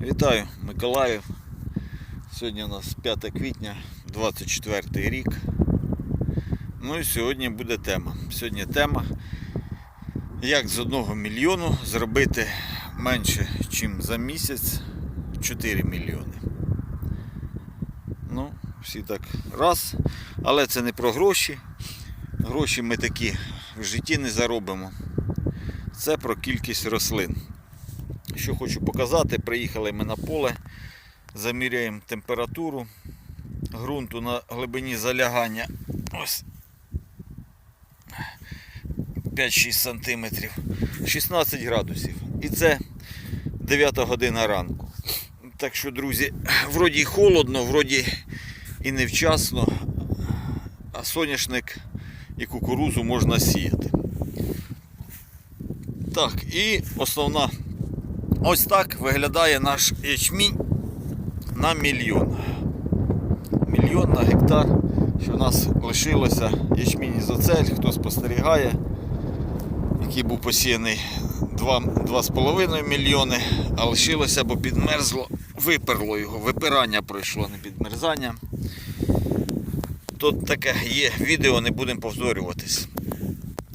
Вітаю, Миколаїв. Сьогодні у нас 5 квітня, 24 рік. Ну і сьогодні буде тема. Сьогодні тема, як з 1 мільйону зробити менше, ніж за місяць 4 мільйони. Ну, всі так раз. Але це не про гроші. Гроші ми такі в житті не заробимо. Це про кількість рослин. Що хочу показати, приїхали ми на поле, заміряємо температуру ґрунту на глибині залягання. Ось 5-6 сантиметрів, 16 градусів. І це 9 година ранку. Так що, друзі, вроді холодно, вроді і невчасно, а соняшник і кукурузу можна сіяти. Так, і основна Ось так виглядає наш ячмінь на мільйон. Мільйон на гектар. Що в нас лишилося ячмінь ізоцель, хто спостерігає, який був посіяний 2,5 мільйони, а лишилося, бо підмерзло, виперло його, випирання пройшло, не підмерзання. Тут таке є відео, не будемо повторюватись.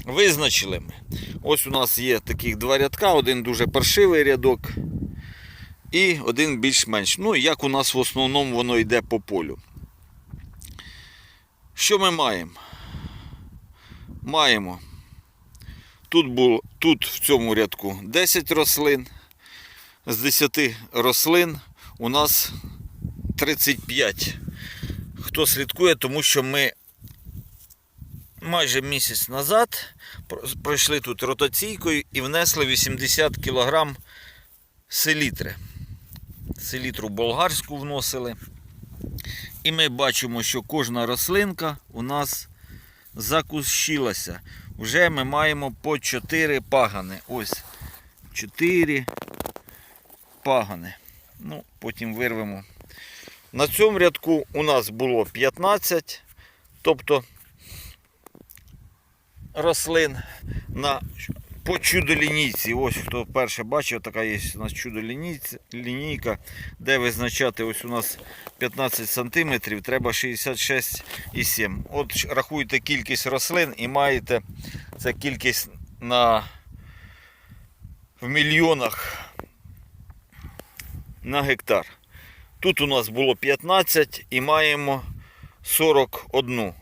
Визначили ми. Ось у нас є таких два рядка, один дуже паршивий рядок і один більш-менш. Ну, як у нас в основному воно йде по полю. Що ми маємо? Маємо. Тут було, тут в цьому рядку 10 рослин. З 10 рослин у нас 35. Хто слідкує, тому що ми майже місяць назад пройшли тут ротаційкою і внесли 80 кг селітри. Селітру болгарську вносили. І ми бачимо, що кожна рослинка у нас закущилася. Вже ми маємо по 4 пагани. Ось 4 пагани. Ну, потім вирвемо. На цьому рядку у нас було 15, тобто рослин на по чудо-лінійці. Ось хто перше бачив, така є у нас чудо-лінійка, де визначати ось у нас 15 см, треба 66,7. От рахуйте кількість рослин і маєте це кількість на в мільйонах на гектар. Тут у нас було 15 і маємо 41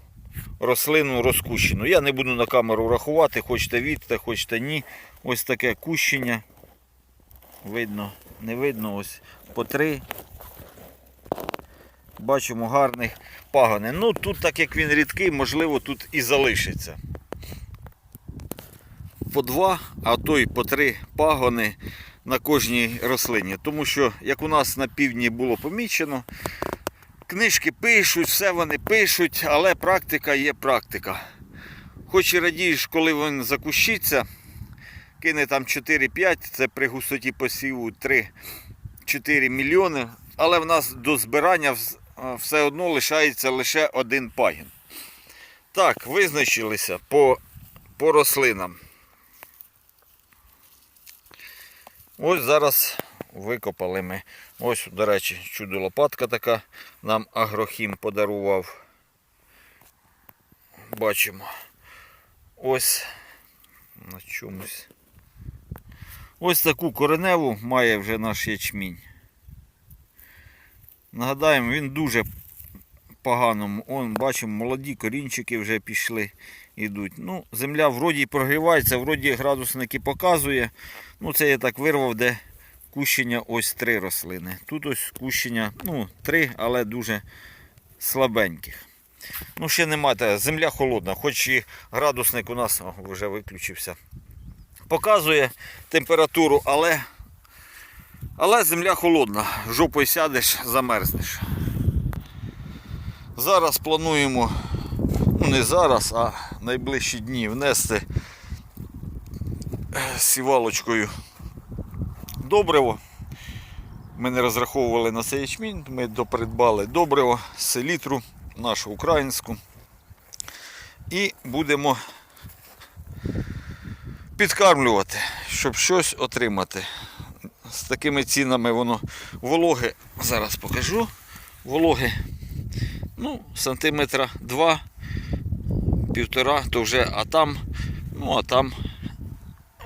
рослину розкущену. Я не буду на камеру рахувати, хочете відте, хочете ні. Ось таке кущення. Видно, не видно, ось по три. Бачимо гарних пагани. Ну тут, так як він рідкий, можливо, тут і залишиться. По два, а то й по три пагони на кожній рослині. Тому що, як у нас на півдні було помічено, Книжки пишуть, все вони пишуть, але практика є практика. Хоч і радієш, коли він закущиться, кине там 4-5, це при густоті посіву 3-4 мільйони, але в нас до збирання все одно лишається лише один пагін. Так, визначилися по, по рослинам. Ось зараз викопали ми. Ось, до речі, чудо лопатка така нам агрохім подарував. Бачимо. Ось на чомусь. Ось таку кореневу має вже наш ячмінь. Нагадаємо, він дуже поганому. Он, бачимо, молоді корінчики вже пішли, йдуть. Ну, Земля вроді прогрівається, вроді градусники показує. Ну, це я так вирвав, де кущення ось три рослини. Тут ось кущення, ну, три, але дуже слабеньких. Ну, ще немає, земля холодна, хоч і градусник у нас о, вже виключився. Показує температуру, але але земля холодна. Жопою сядеш, замерзнеш. Зараз плануємо, ну не зараз, а найближчі дні внести сівалочкою добриво. Ми не розраховували на цей ячмінь, ми допридбали добриво, селітру, нашу українську. І будемо підкармлювати, щоб щось отримати. з такими цінами воно вологи, зараз покажу. Вологи, ну, сантиметра два, півтора, то вже, а там, ну а там,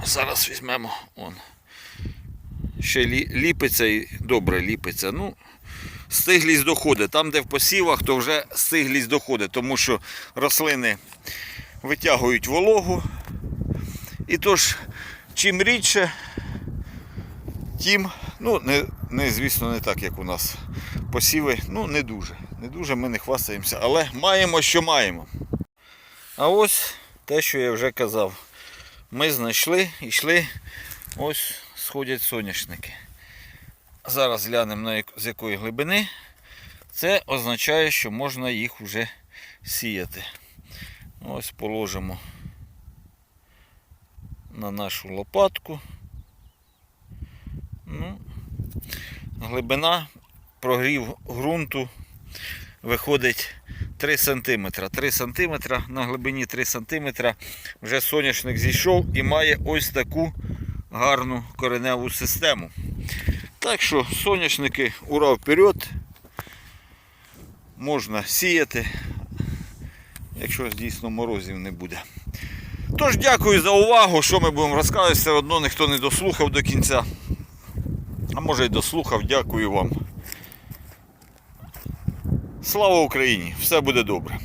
зараз візьмемо, он. Ще ліпиться і добре ліпиться. Ну, стиглість доходить. Там, де в посівах, то вже стиглість доходить, тому що рослини витягують вологу. І тож, чим рідше, тим, ну, не, не, звісно, не так, як у нас посіви, ну, не дуже. Не дуже ми не хвастаємося, але маємо, що маємо. А ось те, що я вже казав. Ми знайшли, йшли, ось сходять соняшники. Зараз глянемо з якої глибини. Це означає, що можна їх вже сіяти. Ось положимо на нашу лопатку. Ну, глибина прогрів ґрунту виходить 3 см. 3 см на глибині 3 см вже соняшник зійшов і має ось таку гарну кореневу систему. Так що соняшники ура вперед. Можна сіяти, якщо дійсно морозів не буде. Тож дякую за увагу. Що ми будемо розказувати, все одно ніхто не дослухав до кінця. А може й дослухав, дякую вам. Слава Україні! Все буде добре.